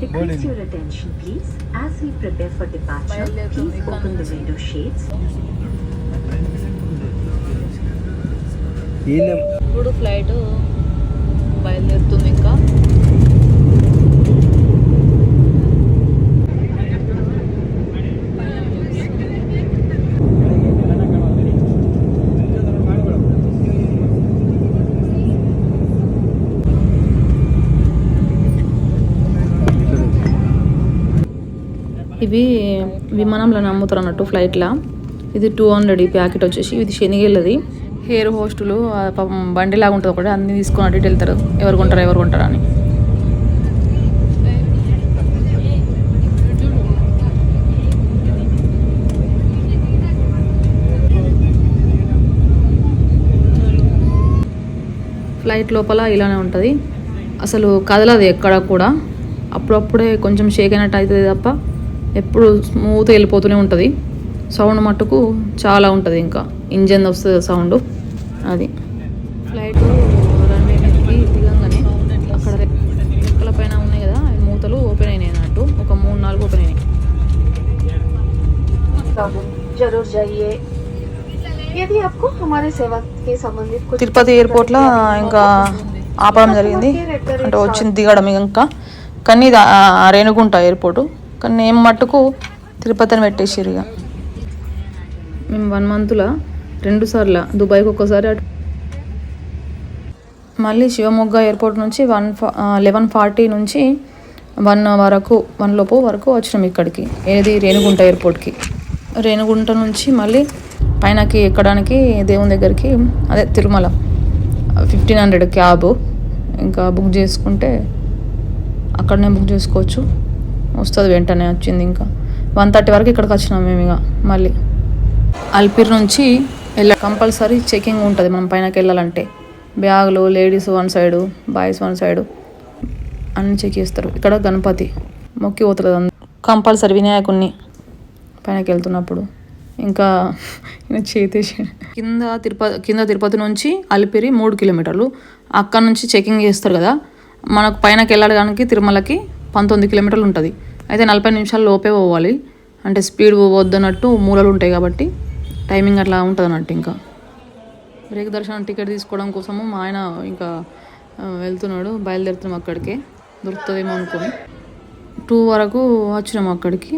Request your attention, please. As we prepare for departure, please open the window shades ఇప్పుడు flight బయలుదేరుతుంది ఇంకా ఇవి విమానంలో అమ్ముతారు అన్నట్టు ఫ్లైట్లో ఇది టూ హండ్రెడ్ ఈ ప్యాకెట్ వచ్చేసి. ఇది శనిగేళ్ళది. హెయిర్ హోస్టులు పాపం బండిలాగా ఉంటుంది ఒకటి అన్ని తీసుకొని అటు ఇటు వెళ్తారు. ఎవరు కొంటారు ఎవరు కొంటారు అని. ఫ్లైట్ లోపల ఇలానే ఉంటుంది. అసలు కదలదు ఎక్కడ కూడా. అప్పుడప్పుడే కొంచెం షేక్ అయినట్టు అవుతుంది తప్ప. ఎప్పుడు స్మూత్గా వెళ్ళిపోతూనే ఉంటుంది. సౌండ్ మట్టుకు చాలా ఉంటుంది ఇంకా. ఇంజన్ వస్తుంది సౌండ్ అది. ఫ్లైట్ రన్వే మీదకి దిగంగానే అక్కడ రెక్కల పైన ఉన్నాయి కదా మూతలు ఓపెన్ అయినాయి అన్నట్టు. ఒక మూడు నాలుగు ఓపెన్ అయినాయి. తిరుపతి ఎయిర్పోర్ట్లో ఇంకా ఆపడం జరిగింది. అంటే వచ్చింది దిగడం ఇంకా. కానీ ఇది రేణుగుంట ఎయిర్పోర్టు కానీ నేను మట్టుకు తిరుపతి అని పెట్టేసారు ఇక. మేము వన్ మంత్లో రెండు సార్లు దుబాయ్కి ఒక్కసారి అటు మళ్ళీ శివమొగ్గ ఎయిర్పోర్ట్ నుంచి వన్ లెవెన్ ఫార్టీ నుంచి వన్ వరకు వన్ లోపు వరకు వచ్చినాం ఇక్కడికి. ఏది? రేణిగుంట ఎయిర్పోర్ట్కి. రేణిగుంట నుంచి మళ్ళీ పైనకి ఎక్కడానికి దేవుని దగ్గరికి అదే తిరుమల. Fifteen hundred cab. ఇంకా బుక్ చేసుకుంటే అక్కడనే బుక్ చేసుకోవచ్చు. వస్తుంది వెంటనే వచ్చింది ఇంకా. వన్ థర్టీ వరకు ఇక్కడికి వచ్చినాం మేము ఇక మళ్ళీ. అల్పిర్ నుంచి వెళ్ళ కంపల్సరీ చెకింగ్ ఉంటుంది మనం పైనకి వెళ్ళాలంటే. బ్యాగులు ladies one side boys one side అన్ని చెక్ చేస్తారు. ఇక్కడ గణపతి మొక్కి పోతుంది కంపల్సరీ వినాయకుడిని పైనకి వెళ్తున్నప్పుడు. ఇంకా చేతి చేతేసి కింద తిరుపతి కింద తిరుపతి నుంచి అలిపిరి మూడు కిలోమీటర్లు. అక్కడ నుంచి చెకింగ్ చేస్తారు కదా. మనకు పైనకి వెళ్ళడానికి తిరుమలకి పంతొమ్మిది కిలోమీటర్లు ఉంటుంది. అయితే నలభై నిమిషాల లోపే పోవాలి. అంటే స్పీడ్ పోవద్దన్నట్టు మూలలు ఉంటాయి కాబట్టి టైమింగ్ అట్లా ఉంటుంది అన్నట్టు ఇంకా. బ్రేక్ దర్శనం టికెట్ తీసుకోవడం కోసము మా ఆయన ఇంకా వెళ్తున్నాడు. బయలుదేరుతున్నాం అక్కడికే. దొరుకుతుందేమో అనుకొని. టూ వరకు వచ్చినాము అక్కడికి.